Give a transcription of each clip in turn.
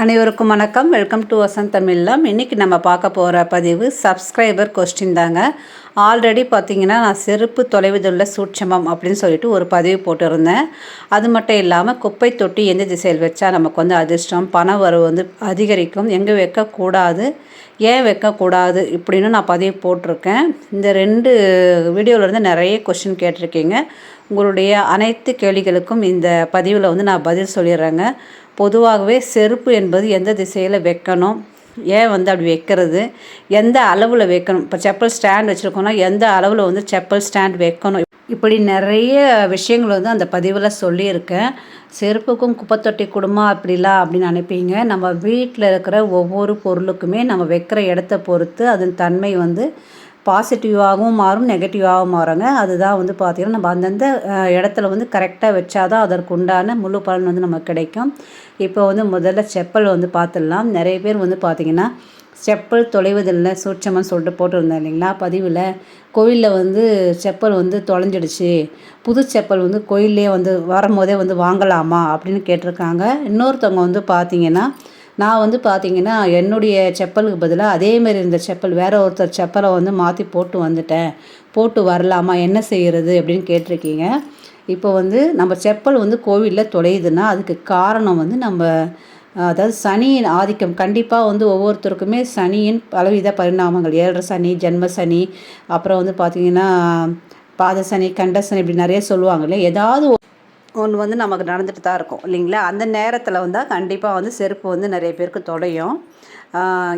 அனைவருக்கும் வணக்கம். Welcome to Vasanth தமிழ்லாம் இன்றைக்கி நம்ம பார்க்க போகிற பதிவு சப்ஸ்கிரைபர் கொஸ்டின் தாங்க. ஆல்ரெடி பார்த்தீங்கன்னா நான் செருப்பு தொலைவதுள்ள சூட்சமம் அப்படின்னு சொல்லிட்டு ஒரு பதிவு போட்டிருந்தேன். அது மட்டும் இல்லாமல் குப்பை தொட்டி எந்த திசையில் வச்சா நமக்கு வந்து அதிர்ஷ்டம் பண வரவு வந்து அதிகரிக்கும் எங்கே வைக்கக்கூடாது ஏன் வைக்கக்கூடாது இப்படின்னு நான் பதிவு போட்டிருக்கேன். இந்த ரெண்டு வீடியோவிலேருந்து நிறைய கொஸ்டின் கேட்டிருக்கீங்க. உங்களுடைய அனைத்து கேள்விகளுக்கும் இந்த பதிவில் வந்து நான் பதில் சொல்லிடுறேங்க. பொதுவாகவே செருப்பு என்பது எந்த திசையில் வைக்கணும்? ஏன் வந்து அப்படி வைக்கிறது? எந்த அளவில் வைக்கணும்? இப்போ செப்பல் ஸ்டாண்ட் வச்சுருக்கோன்னா எந்த அளவில் வந்து செப்பல் ஸ்டாண்ட் வைக்கணும்? இப்படி நிறைய விஷயங்கள் வந்து அந்த பதிவில் சொல்லியிருக்கேன். செருப்புக்கும் குப்பைத்தொட்டி குடும்பம் அப்படிலாம் அப்படின்னு நினைப்பீங்க. நம்ம வீட்டில் இருக்கிற ஒவ்வொரு பொருளுக்குமே நம்ம வைக்கிற இடத்த பொறுத்து அதன் தன்மை வந்து பாசிட்டிவாகவும் மாறும் நெகட்டிவாகவும் மாறுங்க. அதுதான் வந்து பார்த்திங்கன்னா நம்ம அந்தந்த இடத்துல வந்து கரெக்டாக வச்சாதான் அதற்கு உண்டான முழு பலன் வந்து நமக்கு கிடைக்கும். இப்போ வந்து முதல்ல செப்பல் வந்து பார்த்துடலாம் நிறைய பேர் வந்து பார்த்திங்கன்னா செப்பல் தொலைவதில்லை சூட்சமாக சொல்லிட்டு போட்டிருந்தேன் இல்லைங்களா? பதிவில் கோயிலில் வந்து செப்பல் வந்து தொலைஞ்சிடுச்சு. புது செப்பல் வந்து கோயிலே வந்து வரும்போதே வந்து வாங்கலாமா அப்படின்னு கேட்டிருக்காங்க. இன்னொருத்தவங்க வந்து பார்த்திங்கன்னா நான் வந்து பார்த்தீங்கன்னா என்னுடைய செப்பலுக்கு பதிலாக அதே மாதிரி இருந்த செப்பல் வேற ஒருத்தர் செப்பலை வந்து மாற்றி போட்டு வந்துட்டேன். போட்டு வரலாமா? என்ன செய்கிறது அப்படின்னு கேட்டிருக்கீங்க. இப்போ வந்து நம்ம செப்பல் வந்து கோவிலில் தொலையுதுன்னா அதுக்கு காரணம் வந்து நம்ம அதாவது சனியின் ஆதிக்கம். கண்டிப்பாக வந்து ஒவ்வொருத்தருக்குமே சனியின் பலவித பரிணாமங்கள். ஏழரை சனி ஜென்ம சனி அப்புறம் வந்து பார்த்திங்கன்னா பாத சனி கண்ட சனி இப்படி நிறைய சொல்லுவாங்க இல்லையா? ஏதாவது ஒன்று வந்து நமக்கு நடந்துட்டு தான் இருக்கும் இல்லைங்களா? அந்த நேரத்தில் வந்தால் கண்டிப்பாக வந்து செருப்பு வந்து நிறைய பேருக்கு தொடையும்.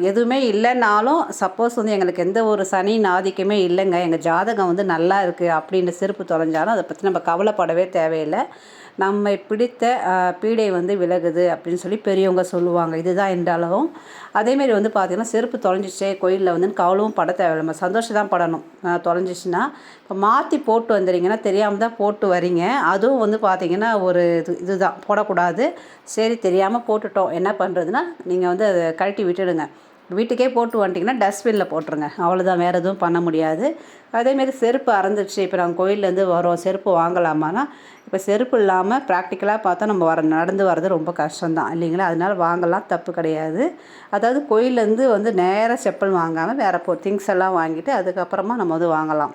எதுவுமே இல்லைன்னாலும் சப்போஸ் வந்து எங்களுக்கு எந்த ஒரு சனி ஆதிக்கமே இல்லைங்க. எங்கள் ஜாதகம் வந்து நல்லா இருக்குது அப்படின்னு செருப்பு தொலைஞ்சாலும் அதை பற்றி நம்ம கவலைப்படவே தேவையில்லை. நம்மை பிடித்த பீடை வந்து விலகுது அப்படின்னு சொல்லி பெரியவங்க சொல்லுவாங்க. இதுதான் என்றாலும் அதேமாரி வந்து பார்த்திங்கன்னா செருப்பு தொலைஞ்சிச்சே கோயிலில் வந்து கவலவும் பட தேவையில்லை. நம்ம சந்தோஷம் தான் படணும். தொலைஞ்சிச்சுன்னா இப்போ மாற்றி போட்டு வந்துடுறீங்கன்னா தெரியாமல் தான் போட்டு வரீங்க. அதுவும் வந்து பார்த்திங்கன்னா ஒரு இது இதுதான். போடக்கூடாது. சரி தெரியாமல் போட்டுட்டோம். என்ன பண்ணுறதுன்னா நீங்கள் வந்து அதை கழட்டி விட்டுடுங்க. வீட்டுக்கே போட்டு வந்துட்டிங்கன்னா டஸ்ட்பினில் போட்டுருங்க. அவ்வளோதான் வேறு எதுவும் பண்ண முடியாது. அதேமாரி செருப்பு அறந்துடுச்சு இப்போ நாங்கள் கோயிலேருந்து வரோம். செருப்பு வாங்கலாமான்னா இப்போ செருப்பு இல்லாமல் ப்ராக்டிக்கலாக பார்த்தா நம்ம வர நடந்து வர்றது ரொம்ப கஷ்டம்தான். இல்லைங்களா? அதனால வாங்கலாம். தப்பு கிடையாது. அதாவது கோயிலேருந்து வந்து நேராக செப்பல் வாங்காமல் வேறு போ திங்ஸ் எல்லாம் வாங்கிட்டு அதுக்கப்புறமா நம்ம வந்து வாங்கலாம்.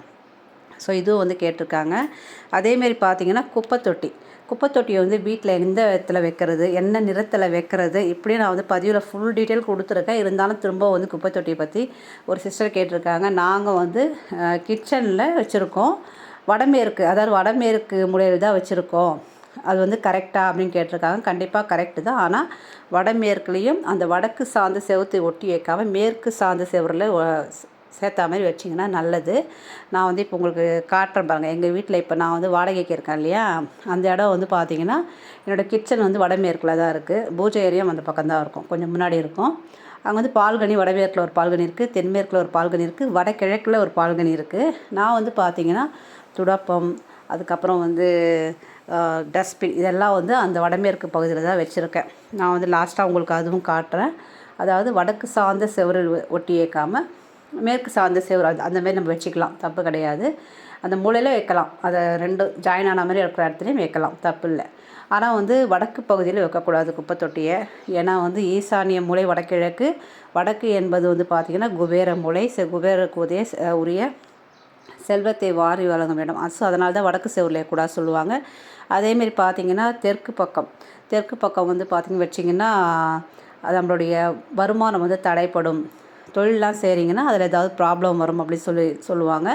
ஸோ இதுவும் வந்து கேட்டிருக்காங்க. அதேமாரி பார்த்தீங்கன்னா குப்பை தொட்டி. குப்பைத்தொட்டியை வந்து வீட்டில் எந்த இடத்துல வைக்கிறது என்ன நிறத்தில் வைக்கிறது இப்படி நான் வந்து பதிவில் ஃபுல் டீட்டெயில் கொடுத்துருக்கேன். இருந்தாலும் திரும்ப வந்து குப்பைத்தொட்டியை பற்றி ஒரு சிஸ்டர் கேட்டிருக்காங்க. நாங்கள் வந்து கிச்சனில் வச்சுருக்கோம். வடமேற்கு அதாவது வடமேற்கு முறையில் தான் வச்சுருக்கோம். அது வந்து கரெக்டாக அப்படின்னு கேட்டிருக்காங்க. கண்டிப்பாக கரெக்டு தான். ஆனால் வடமேற்குலேயும் அந்த வடக்கு சார்ந்த செவத்தை ஒட்டி வைக்காமல் மேற்கு சார்ந்த செவரில் சேர்த்தா மாதிரி வச்சிங்கன்னா நல்லது. நான் வந்து இப்போ உங்களுக்கு காட்டுறேன் பாருங்கள் எங்கள் வீட்டில் இப்போ நான் வந்து வாடகைக்கு இருக்கேன் இல்லையா? அந்த இடம் வந்து பார்த்தீங்கன்னா என்னோடய கிச்சன் வந்து வடமேற்கில் தான் இருக்குது பூஜை ஏரியும் அந்த பக்கம் தான் இருக்கும். கொஞ்சம் முன்னாடி இருக்கும். அங்கே வந்து பால்கனி வடமேற்கில் ஒரு பால்கனி இருக்குது தென்மேற்கில் ஒரு பால்கனி இருக்குது வடகிழக்கில் ஒரு பால்கனி இருக்குது நான் வந்து பார்த்தீங்கன்னா துடப்பம் அதுக்கப்புறம் வந்து டஸ்ட்பின் இதெல்லாம் வந்து அந்த வடமேற்கு பகுதியில் தான் வச்சுருக்கேன். நான் வந்து லாஸ்ட்டாக உங்களுக்கு அதுவும் காட்டுறேன். அதாவது வடக்கு சார்ந்த செவரில் ஒட்டி ஏற்காமல் மேற்கு சார்ந்த சேவர் அந்த மாதிரி நம்ம வச்சுக்கலாம். தப்பு கிடையாது. அந்த மூலையில் வைக்கலாம். அதை ரெண்டு ஜாயின் ஆன மாதிரி இருக்கிற இடத்துலையும் வைக்கலாம். தப்பு இல்லை. ஆனால் வந்து வடக்கு பகுதியில் வைக்கக்கூடாது குப்பை தொட்டியை ஏன்னா வந்து ஈசானிய மூலை வடகிழக்கு. வடக்கு என்பது வந்து பார்த்திங்கன்னா குபேர மூலை. செ- குபேரக்கு உதய உரிய செல்வத்தை வாரி வழங்கும் இடம். ஸோ அதனால தான் வடக்கு செவரில் கூட சொல்லுவாங்க. அதேமாரி பார்த்திங்கன்னா தெற்கு பக்கம். தெற்கு பக்கம் வந்து பார்த்திங்க வச்சிங்கன்னா நம்மளுடைய வருமானம் வந்து தடைப்படும். தொழிலெலாம் செய்கிறீங்கன்னா அதில் ஏதாவது ப்ராப்ளம் வரும் அப்படின்னு சொல்லி சொல்லுவாங்க.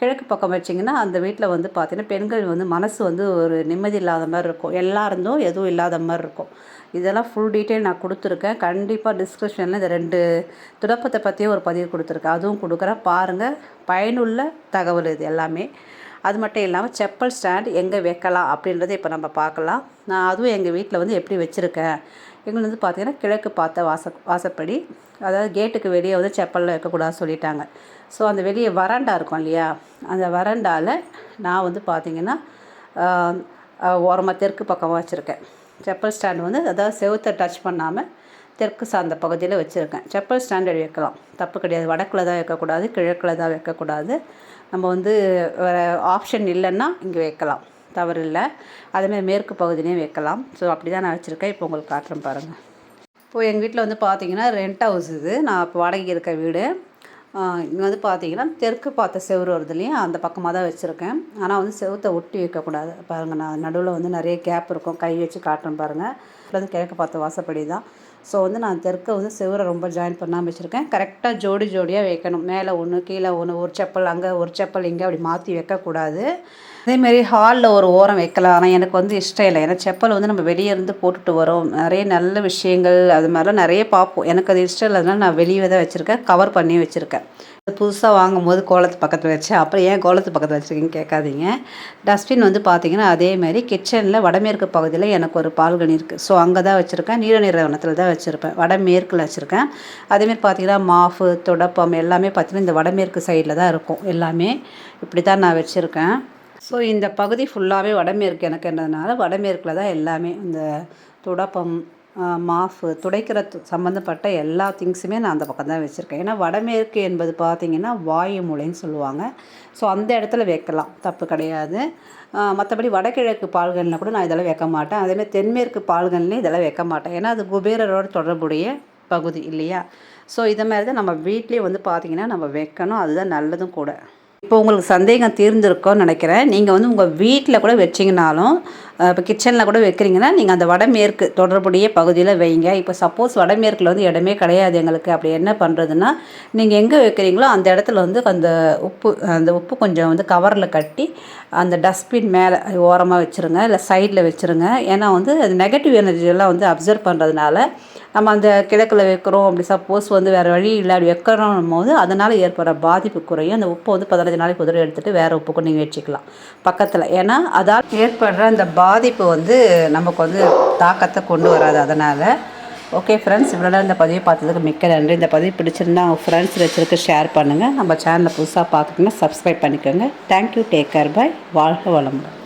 கிழக்கு பக்கம் வச்சிங்கன்னா அந்த வீட்டில் வந்து பார்த்திங்கன்னா பெண்கள் வந்து மனசு வந்து ஒரு நிம்மதி இல்லாத மாதிரி இருக்கும். எல்லாருந்தும் எதுவும் இல்லாத மாதிரி இருக்கும். இதெல்லாம் ஃபுல் டீட்டெயில் நான் கொடுத்துருக்கேன். கண்டிப்பாக டிஸ்கிரிப்ஷனில் இந்த ரெண்டு துடப்பத்தை பற்றியும் ஒரு பதிவு கொடுத்துருக்கேன். அதுவும் கொடுக்குறேன். பாருங்கள் பயனுள்ள தகவல் இது எல்லாமே. அது மட்டும் இல்லாமல் செப்பல் ஸ்டாண்ட் எங்கே வைக்கலாம் அப்படின்றத இப்போ நம்ம பார்க்கலாம். நான் அதுவும் எங்கள் வீட்டில் வந்து எப்படி வச்சுருக்கேன்? எங்களுக்கு வந்து பார்த்திங்கன்னா கிழக்கு பார்த்த வாச வாசப்படி அதாவது கேட்டுக்கு வெளியே வந்து செப்பலில் வைக்கக்கூடாது சொல்லிட்டாங்க. ஸோ அந்த வெளியே வராண்டா இருக்கும் இல்லையா? அந்த வராண்டாவில் நான் வந்து பார்த்திங்கன்னா ஓரமாக தெற்கு பக்கமாக வச்சுருக்கேன். செப்பல் ஸ்டாண்ட் வந்து அதாவது செவுத்தை டச் பண்ணாமல் தெற்கு சார்ந்த பகுதியில் வச்சுருக்கேன். செப்பல் ஸ்டாண்டர்ட் வைக்கலாம். தப்பு கிடையாது. வடக்கில் தான் வைக்கக்கூடாது கிழக்கில் தான் வைக்கக்கூடாது. நம்ம வந்து வேறு ஆப்ஷன் இல்லைன்னா இங்கே வைக்கலாம். தவறு இல்லை அதேமாதிரி மேற்கு பகுதியிலையும் வைக்கலாம். ஸோ அப்படி தான் நான் வச்சுருக்கேன். இப்போ உங்களுக்கு காட்டுறேன் பாருங்கள் இப்போது எங்கள் வீட்டில் வந்து பார்த்தீங்கன்னா ரெண்ட் ஹவுஸ் இது. நான் இப்போ வாடகைக்கு இருக்க வீடு. இங்கே வந்து பார்த்தீங்கன்னா தெற்கு பார்த்த செவுரு வருது இல்லையா? அந்த பக்கமாக தான் வச்சுருக்கேன். ஆனால் வந்து செவத்தை ஒட்டி வைக்கக்கூடாது. பாருங்கள் நான் நடுவில் வந்து நிறைய கேப் இருக்கும். கை வச்சு காட்டுறேன் பாருங்கள் வந்து கிழக்கு பார்த்த வாசப்படி தான் ஸோ வந்து நான் தெற்கை வந்து செவரை ரொம்ப ஜாயின் பண்ணாமல் வச்சுருக்கேன். கரெக்டாக ஜோடி ஜோடியாக வைக்கணும். மேலே ஒன்று கீழே ஒன்று ஒரு செப்பல் அங்கே ஒரு செப்பல் இங்கே அப்படி மாற்றி வைக்கக்கூடாது. அதேமாரி ஹாலில் ஒரு ஓரம் வைக்கலாம். ஆனால் எனக்கு வந்து இஷ்டம் இல்லை. ஏன்னா செப்பல் வந்து நம்ம வெளியே இருந்து போட்டுட்டு வரோம். நிறைய நல்ல விஷயங்கள் அது மாதிரிலாம் நிறைய பார்ப்போம். எனக்கு அது இஷ்டம் இல்லாதனால நான் வெளியே தான் வச்சுருக்கேன். கவர் பண்ணி வச்சுருக்கேன். புதுசாக வாங்கும்போது கோலத்து பக்கத்தில் வச்சு அப்புறம் ஏன் கோலத்து பக்கத்தில் வச்சுருக்கீங்கன்னு கேட்காதீங்க. டஸ்ட்பின் வந்து பார்த்தீங்கன்னா அதேமாரி கிச்சனில் வடமேற்கு பகுதியில் எனக்கு ஒரு பால்கனி இருக்குது ஸோ அங்கே தான் வச்சுருக்கேன். நீல நிறுவனத்தில் தான் வச்சுருப்பேன். வடமேற்கில் வச்சுருக்கேன். அதேமாரி பார்த்தீங்கன்னா மாஃபு தொடப்பம் எல்லாமே பார்த்தீங்கன்னா இந்த வடமேற்கு சைடில் தான் இருக்கும். எல்லாமே இப்படி தான் நான் வச்சுருக்கேன். ஸோ இந்த பகுதி ஃபுல்லாகவே வடமேற்கு எனக்குன்றதுனால வடமேற்கில் தான் எல்லாமே இந்த துடப்பம் மாஃபு துடைக்கிற து- சம்மந்தப்பட்ட எல்லா திங்ஸுமே நான் அந்த பக்கம் தான் வச்சுருக்கேன். ஏன்னா வடமேற்கு என்பது பார்த்திங்கன்னா வாயு மூலைன்னு சொல்லுவாங்க. ஸோ அந்த இடத்துல வைக்கலாம். தப்பு கிடையாது. மற்றபடி வடகிழக்கு பால்கனில் கூட நான் இதெல்லாம் வைக்க மாட்டேன். அதேமாதிரி தென்மேற்கு பால்கன்லேயும் இதெல்லாம் வைக்க மாட்டேன். ஏன்னா அது குபேரரோட தொடர்புடைய பகுதி இல்லையா? ஸோ இதை மாதிரி தான் நம்ம வீட்லேயே வந்து பார்த்திங்கன்னா நம்ம வைக்கணும். அதுதான் நல்லதும் கூட. இப்போ உங்களுக்கு சந்தேகம் தீர்ந்திருக்கும்னு நினைக்கிறேன். நீங்கள் வந்து உங்கள் வீட்டில் கூட வச்சிங்கனாலும் இப்போ கிச்சனில் கூட வைக்கிறீங்கன்னா நீங்கள் அந்த வடமேற்கு தொடர்புடைய பகுதியில் வைங்க. இப்போ சப்போஸ் வடமேற்கில் வந்து இடமே கிடையாது எங்களுக்கு. அப்படி என்ன பண்ணுறதுன்னா நீங்கள் எங்கே வைக்கிறீங்களோ அந்த இடத்துல வந்து அந்த உப்பு அந்த உப்பு கொஞ்சம் வந்து கவரில் கட்டி அந்த டஸ்ட்பின் மேலே ஓரமாக வச்சுருங்க. இல்லை சைடில் வச்சுருங்க. ஏன்னா வந்து அது நெகட்டிவ் எனர்ஜியெல்லாம் வந்து அப்சர்வ் பண்ணுறதுனால நம்ம அந்த கிழக்கில் வைக்கிறோம். அப்படி சப்போஸ் வந்து வேறு வழி இல்லை அப்படி வைக்கிறோம் போது அதனால் ஏற்படுற பாதிப்பு குறையும். அந்த உப்பை வந்து பதினஞ்சு நாளைக்கு ஒரு எடுத்துகிட்டு வேறு உப்புக்கும் நீங்கள் வச்சுக்கலாம். பக்கத்தில். ஏன்னா அதால் ஏற்படுற அந்த பாதிப்பு வந்து நமக்கு வந்து தாக்கத்தை கொண்டு வராது. அதனால் ஓகே ஃப்ரெண்ட்ஸ் இவ்வளோ இந்த பதிவை பார்த்ததுக்கு மிக்க நன்றி. இந்த பதிவு பிடிச்சிருந்தா ஃப்ரெண்ட்ஸ் வச்சுருக்கு ஷேர் பண்ணுங்கள் நம்ம சேனலை புதுசாக பார்த்துக்கோங்க சப்ஸ்கிரைப் பண்ணிக்கோங்க. தேங்க்யூ டேக் கேர் பை வாழ்க வளமுடன்.